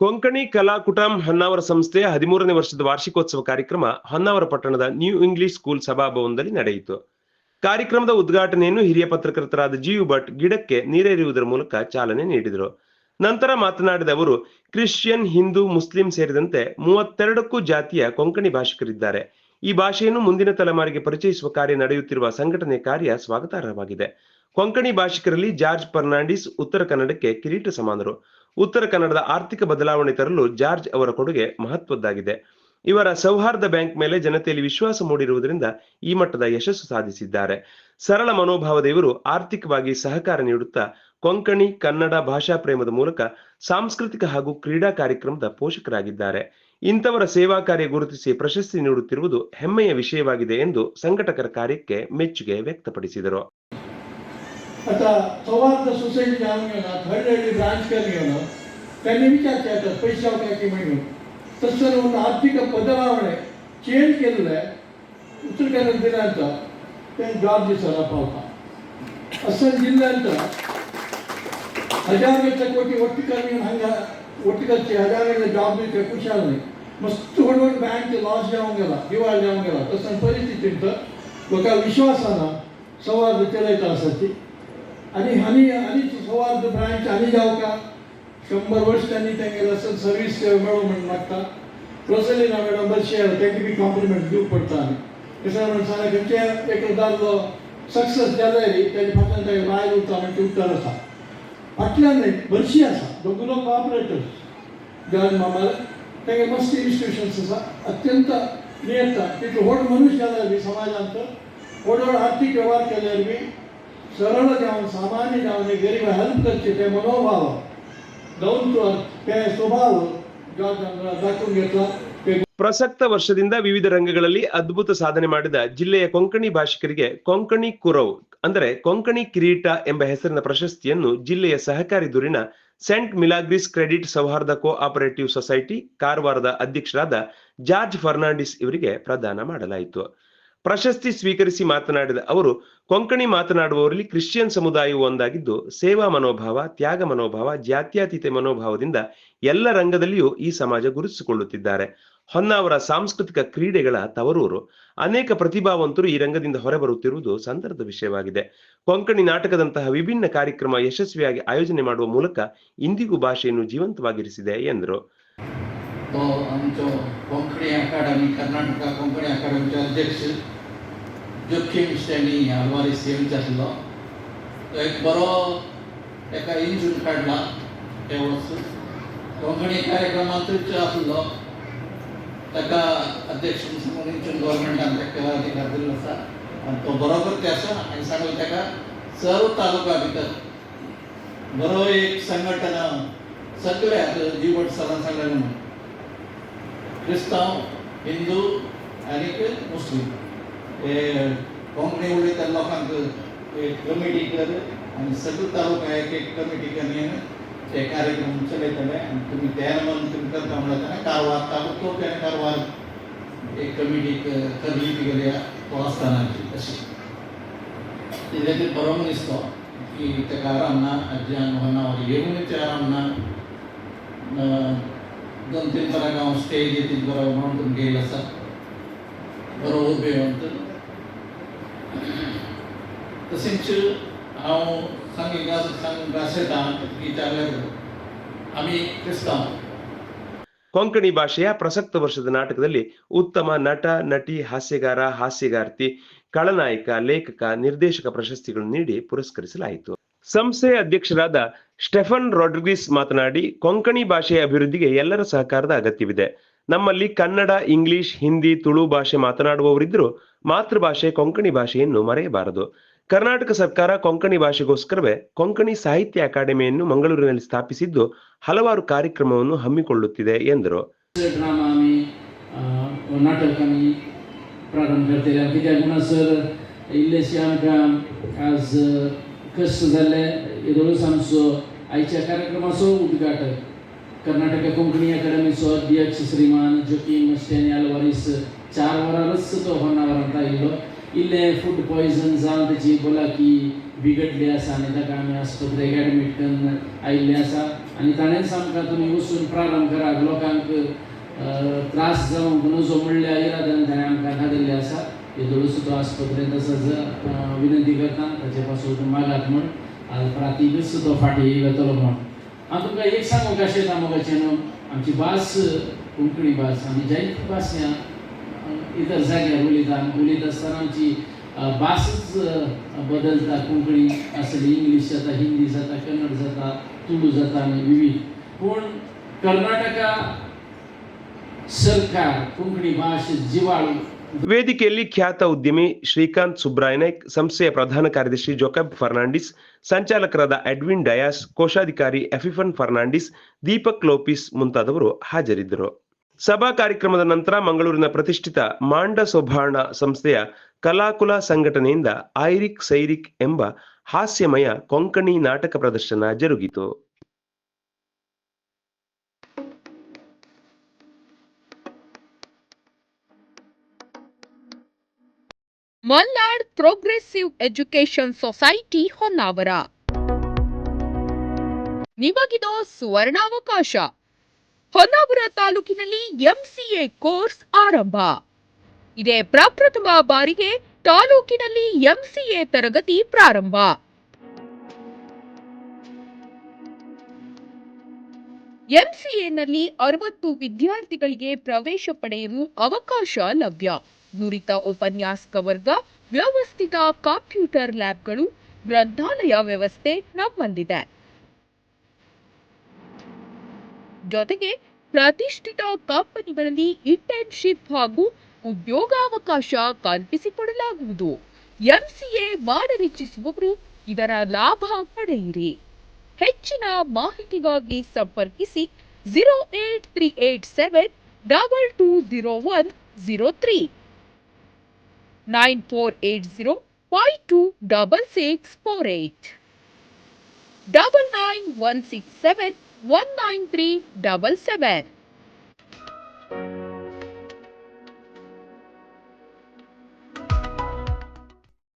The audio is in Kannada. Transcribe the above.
ಕೊಂಕಣಿ ಕಲಾಕುಟಂ ಹೊನ್ನಾವರ ಸಂಸ್ಥೆಯ ಹದಿಮೂರನೇ ವರ್ಷದ ವಾರ್ಷಿಕೋತ್ಸವ ಕಾರ್ಯಕ್ರಮ ಹೊನ್ನಾವರ ಪಟ್ಟಣದ ನ್ಯೂ ಇಂಗ್ಲಿಷ್ ಸ್ಕೂಲ್ ಸಭಾಭವನದಲ್ಲಿ ನಡೆಯಿತು. ಕಾರ್ಯಕ್ರಮದ ಉದ್ಘಾಟನೆಯನ್ನು ಹಿರಿಯ ಪತ್ರಕರ್ತರಾದ ಜೀವ್ ಭಟ್ ಗಿಡಕ್ಕೆ ನೀರೇರಿಯುವುದರ ಮೂಲಕ ಚಾಲನೆ ನೀಡಿದರು. ನಂತರ ಮಾತನಾಡಿದ ಅವರು, ಕ್ರಿಶ್ಚಿಯನ್, ಹಿಂದೂ, ಮುಸ್ಲಿಂ ಸೇರಿದಂತೆ ಮೂವತ್ತೆರಡಕ್ಕೂ ಜಾತಿಯ ಕೊಂಕಣಿ ಭಾಷಿಕರಿದ್ದಾರೆ. ಈ ಭಾಷೆಯನ್ನು ಮುಂದಿನ ತಲೆಮಾರಿಗೆ ಪರಿಚಯಿಸುವ ಕಾರ್ಯ ನಡೆಯುತ್ತಿರುವ ಸಂಘಟನೆ ಕಾರ್ಯ ಸ್ವಾಗತಾರ್ಹವಾಗಿದೆ. ಕೊಂಕಣಿ ಭಾಷಿಕರಲ್ಲಿ ಜಾರ್ಜ್ ಫರ್ನಾಂಡಿಸ್, ಉತ್ತರ ಕನ್ನಡಕ್ಕೆ ಕಿರೀಟ ಸಮಾನರು. ಉತ್ತರ ಕನ್ನಡದ ಆರ್ಥಿಕ ಬದಲಾವಣೆ ತರಲು ಜಾರ್ಜ್ ಅವರ ಕೊಡುಗೆ ಮಹತ್ವದ್ದಾಗಿದೆ. ಇವರ ಸೌಹಾರ್ದ ಬ್ಯಾಂಕ್ ಮೇಲೆ ಜನತೆಯಲ್ಲಿ ವಿಶ್ವಾಸ ಮೂಡಿರುವುದರಿಂದ ಈ ಮಟ್ಟದ ಯಶಸ್ಸು ಸಾಧಿಸಿದ್ದಾರೆ. ಸರಳ ಮನೋಭಾವದ ಇವರು ಆರ್ಥಿಕವಾಗಿ ಸಹಕಾರ ನೀಡುತ್ತಾ ಕೊಂಕಣಿ ಕನ್ನಡ ಭಾಷಾ ಪ್ರೇಮದ ಮೂಲಕ ಸಾಂಸ್ಕೃತಿಕ ಹಾಗೂ ಕ್ರೀಡಾ ಕಾರ್ಯಕ್ರಮದ ಪೋಷಕರಾಗಿದ್ದಾರೆ. ಇಂಥವರ ಸೇವಾ ಕಾರ್ಯ ಗುರುತಿಸಿ ಪ್ರಶಸ್ತಿ ನೀಡುತ್ತಿರುವುದು ಹೆಮ್ಮೆಯ ವಿಷಯವಾಗಿದೆ ಎಂದು ಸಂಘಟಕರ ಕಾರ್ಯಕ್ಕೆ ಮೆಚ್ಚುಗೆ ವ್ಯಕ್ತಪಡಿಸಿದರು. आता सौहार्द सोसायटी जाऊन घेणार थर्ड हँडी ब्रांच केली घेणार त्यांनी विचार केला पैसे काय म्हणून तसं ಒಂದು ಆರ್ಥಿಕ ಬದಲಾವಣೆ ಚೇಂಜ್ केलेलं आहे ಉತ್ತರ ಕನ್ನಡ ಜಿಲ್ಲೆಂತ त्यांनी जॉब दिसायला पावता असं जिल्ह्यांत हजार वेळचा कोटी ಒಟ್ಟು ಕಮ್ಮಿ ಹಂಗ ಒಟ್ಟು ಖರ್ಚು हजार वेळेला जॉब दिले खुशाल नाही मस्त हडवड बँक लॉस जाऊन गेला दिवाळ जाऊन गेला तसं परिस्थितीत लोका विश्वासानं संवाद चलायचा असायची आणि हानी आणि सौहार्द ब्रांच आणि जाऊ का? शंभर वर्ष त्यांनी असं सर्व्हिस मिळव म्हणून मागता. रोसलिना मॅडम बरशी त्यांनी बी कॉम्प्लिमेंट दिवंक पडटा कशें म्हणून सांगा खंयचे एक दादलो सक्सेस जाले तेजे फाटल्यान तें लायव उरता म्हणजे उत्तर आसा फाटल्यान न्ही, बरशी आसा दोगूय लोक कॉपरेटर्स जॉर्ज मामाल तेगे मस्त इन्स्टिट्यूशन्स आसा अत्यंत नियेता. तितलो व्हड मनुश्य जाल्यार बी समाजांत. व्हड व्हड बी सरळ जावन सामान्य जावन एक गरीब हेल्प करचे ते मनोभाव जाऊन तो ते स्वभाव जॉर्ज दाखवून घेतला ते ಪ್ರಸಕ್ತ ವರ್ಷದಿಂದ ವಿವಿಧ ರಂಗಗಳಲ್ಲಿ ಅದ್ಭುತ ಸಾಧನೆ ಮಾಡಿದ ಜಿಲ್ಲೆಯ ಕೊಂಕಣಿ ಭಾಷಿಕರಿಗೆ ಕೊಂಕಣಿ ಕುರವ್ ಅಂದರೆ ಕೊಂಕಣಿ ಕಿರೀಟ ಎಂಬ ಹೆಸರಿನ ಪ್ರಶಸ್ತಿಯನ್ನು ಜಿಲ್ಲೆಯ ಸಹಕಾರಿ ದುರಿನ ಸೆಂಟ್ ಮಿಲಾಗ್ರಿಸ್ ಕ್ರೆಡಿಟ್ ಸೌಹಾರ್ದ ಕೋ ಆಪರೇಟಿವ್ ಸೊಸೈಟಿ ಕಾರವಾರದ ಅಧ್ಯಕ್ಷರಾದ ಜಾರ್ಜ್ ಫರ್ನಾಂಡಿಸ್ ಇವರಿಗೆ ಪ್ರದಾನ ಮಾಡಲಾಯಿತು ಪ್ರಶಸ್ತಿ ಸ್ವೀಕರಿಸಿ ಮಾತನಾಡಿದ ಅವರು, ಕೊಂಕಣಿ ಮಾತನಾಡುವವರಲ್ಲಿ ಕ್ರಿಶ್ಚಿಯನ್ ಸಮುದಾಯವು ಒಂದಾಗಿದ್ದು, ಸೇವಾ ಮನೋಭಾವ, ತ್ಯಾಗ ಮನೋಭಾವ, ಜಾತ್ಯತೀತ ಮನೋಭಾವದಿಂದ ಎಲ್ಲ ರಂಗದಲ್ಲಿಯೂ ಈ ಸಮಾಜ ಗುರುತಿಸಿಕೊಳ್ಳುತ್ತಿದ್ದಾರೆ. ಹೊನ್ನಾವರ ಸಾಂಸ್ಕೃತಿಕ ಕ್ರೀಡೆಗಳ ತವರೂರು, ಅನೇಕ ಪ್ರತಿಭಾವಂತರು ಈ ರಂಗದಿಂದ ಹೊರಬರುತ್ತಿರುವುದು ಸಂದರ್ಭದ ವಿಷಯವಾಗಿದೆ. ಕೊಂಕಣಿ ನಾಟಕದಂತಹ ವಿಭಿನ್ನ ಕಾರ್ಯಕ್ರಮ ಯಶಸ್ವಿಯಾಗಿ ಆಯೋಜನೆ ಮಾಡುವ ಮೂಲಕ ಇಂದಿಗೂ ಭಾಷೆಯನ್ನು ಜೀವಂತವಾಗಿರಿಸಿದೆ ಎಂದರು. तो आमचो कोंकणी अकाडमी कर्नाटका कोंकणी अकाडमीचे अध्यक्ष जोखीम स्टॅनी आल्वारीस येवंचे आसलो तो एक बरो एका इंजून काडला ते वर्स कोंकणी कार्यक्रमांतूच आसलो ताका अध्यक्ष म्हणून इंजून गव्हर्मेंटान ताका अधिकार दिल्लो आसा आनी तो बरोबर ते आसा आनी सांगलें ताका सर्व तालुका भितर बरो एक संघटन सगळे आतां जीवट सरान सांगलें म्हणून क्रिस्तांव हिंदू आनी मुस्लीम. हे कोंकणी उलयता लोकांक एक कमिटी कर आनी सगळे तालुका एक एक कमिटी करून ते कार्यक्रम चलयतले आनी तुमी तयार म्हणून तुमी करता म्हणटा कारवार तालुको आनी कारवार एक कमिटी करली ती गेल्या तो आसतानाची अशी ती खातीर बरो मनीस तो की ताका आराम ना आज्यान होनावर येवनूच आराम ना दोन तीन बराक हांव स्टेज येतीत बरो म्हणून तुमगे येयला आसा बरो उबेवंत तशेंच हांव सांगिका सांग आसयता की जाल्यार आमी क्रिस्तांव ಕೊಂಕಣಿ ಭಾಷೆಯ ಪ್ರಸಕ್ತ ವರ್ಷದ ನಾಟಕದಲ್ಲಿ ಉತ್ತಮ ನಟ ನಟಿ ಹಾಸ್ಯಗಾರ ಹಾಸ್ಯಗಾರ್ತಿ ಖಳನಾಯಕ ಲೇಖಕ ನಿರ್ದೇಶಕ ಪ್ರಶಸ್ತಿಗಳನ್ನು ನೀಡಿ ಪುರಸ್ಕರಿಸಲಾಯಿತು ಸಂಸ್ಥೆಯ ಅಧ್ಯಕ್ಷರಾದ ಸ್ಟೆಫನ್ ರಾಡ್ರಿಗಿಸ್ ಮಾತನಾಡಿ, ಕೊಂಕಣಿ ಭಾಷೆಯ ಅಭಿವೃದ್ಧಿಗೆ ಎಲ್ಲರ ಸಹಕಾರದ ಅಗತ್ಯವಿದೆ. ನಮ್ಮಲ್ಲಿ ಕನ್ನಡ, ಇಂಗ್ಲಿಷ್, ಹಿಂದಿ, ತುಳು ಭಾಷೆ ಮಾತನಾಡುವವರಿದ್ದರೂ ಮಾತೃಭಾಷೆ ಕೊಂಕಣಿ ಭಾಷೆಯನ್ನು ಮರೆಯಬಾರದು. ಕರ್ನಾಟಕ ಸರ್ಕಾರ ಕೊಂಕಣಿ ಭಾಷೆಗೋಸ್ಕರವೇ ಕೊಂಕಣಿ ಸಾಹಿತ್ಯ ಅಕಾಡೆಮಿಯನ್ನು ಮಂಗಳೂರಿನಲ್ಲಿ ಸ್ಥಾಪಿಸಿದ್ದು ಹಲವಾರು ಕಾರ್ಯಕ್ರಮವನ್ನು ಹಮ್ಮಿಕೊಳ್ಳುತ್ತಿದೆ, ಎಂದರು. ಪ್ರಾರಂಭ आमी अ, नाटक आमी प्रारंभ येदोळूच आमचो आयच्या कार्यक्रमाचो उद्घाटक कर्नाटका कोंकणी अकादमीचो अध्यक्ष श्रीमान जोकीम स्टेनी आलवारीस चार वरांच तो होन्नावरांत आयिल्लो इल्लें. फूड पॉयझन जावन तेची बोलाकी बिगडली आसा आनी ताका आमी आस्पत्रेक एडमीट करून आयिल्ले आसा आनी ताणेंच आमकां तुमी वचून प्रारंभ करात लोकांक त्रास जावंक नजो म्हणल्या इरादान आसा येदोळूच तो तसोच विनंती करता. ताचे पासून मागात म्हण आज प्रातीकच तो फाटी येतलो म्हण हांव तुमकां एक सांगूंक शेता मोगाचें न्हू आमची भास कोंकणी भास आमी जायती भास ह्या इतर जाग्यार उलयता आनी उलयता आसतना आमची भासच बदलता. कोंकणी आसली इंग्लीश जाता हिंदी जाता कन्नड जाता तुळू जाता आनी विविध. पूण कर्नाटका सरकार कोंकणी भास जिवाळू ವೇದಿಕೆಯಲ್ಲಿ ಖ್ಯಾತ ಉದ್ಯಮಿ ಶ್ರೀಕಾಂತ್ ಸುಬ್ರಾಯ್ ನಾಯ್ಕ್ ಸಂಸ್ಥೆಯ ಪ್ರಧಾನ ಕಾರ್ಯದರ್ಶಿ ಜೋಕಬ್ ಫರ್ನಾಂಡಿಸ್, ಸಂಚಾಲಕರಾದ ಎಡ್ವಿನ್ ಡಯಾಸ್, ಕೋಶಾಧಿಕಾರಿ ಎಫಿಫನ್ ಫರ್ನಾಂಡಿಸ್, ದೀಪಕ್ ಲೋಪಿಸ್ ಮುಂತಾದವರು ಹಾಜರಿದ್ದರು. ಸಭಾ ಕಾರ್ಯಕ್ರಮದ ನಂತರ ಮಂಗಳೂರಿನ ಪ್ರತಿಷ್ಠಿತ ಮಾಂಡ ಸೊಭಾಣ ಸಂಸ್ಥೆಯ ಕಲಾಕುಲ ಸಂಘಟನೆಯಿಂದ ಐರಿಕ್ ಸೈರಿಕ್ ಎಂಬ ಹಾಸ್ಯಮಯ ಕೊಂಕಣಿ ನಾಟಕ ಪ್ರದರ್ಶನ ಜರುಗಿತು. Malnad progressive education society Honnavar. ನಿಮಗಿದೋ ಸುವರ್ಣಾವಕಾಶ. ಹೊನ್ನಾವರ ತಾಲೂಕಿನಲ್ಲಿ ಎಂಸಿಎ ಕೋರ್ಸ್ ಆರಂಭ. ಇದೇ ಪ್ರಪ್ರಥಮ ಬಾರಿಗೆ ತಾಲೂಕಿನಲ್ಲಿ ಎಂಸಿಎ ತರಗತಿ ಪ್ರಾರಂಭ. ಎಂಸಿಎನಲ್ಲಿ ಅರವತ್ತು ವಿದ್ಯಾರ್ಥಿಗಳಿಗೆ ಪ್ರವೇಶ ಪಡೆಯಲು ಅವಕಾಶ ಲಭ್ಯ. ನುರಿತ ಉಪನ್ಯಾಸಕ ವರ್ಗ, ವ್ಯವಸ್ಥಿತ ಕಂಪ್ಯೂಟರ್ ಲ್ಯಾಬ್ಗಳು, ಗ್ರಂಥಾಲಯ ವ್ಯವಸ್ಥೆ ನಮ್ಮಲ್ಲಿದೆ. ಜೊತೆಗೆ ಪ್ರತಿಷ್ಠಿತ ಕಂಪನಿಗಳಲ್ಲಿ ಇಂಟರ್ನ್ಶಿಪ್ ಹಾಗೂ ಉದ್ಯೋಗಾವಕಾಶ ಕಲ್ಪಿಸಿಕೊಡಲಾಗುವುದು. ಎಂಸಿಎ ಮಾಡಲಿಚ್ಛಿಸುವವರು ಇದರ ಲಾಭ ಪಡೆಯಿರಿ. ಹೆಚ್ಚಿನ ಮಾಹಿತಿಗಾಗಿ ಸಂಪರ್ಕಿಸಿ zero eight three eight seven double two zero one zero three 9480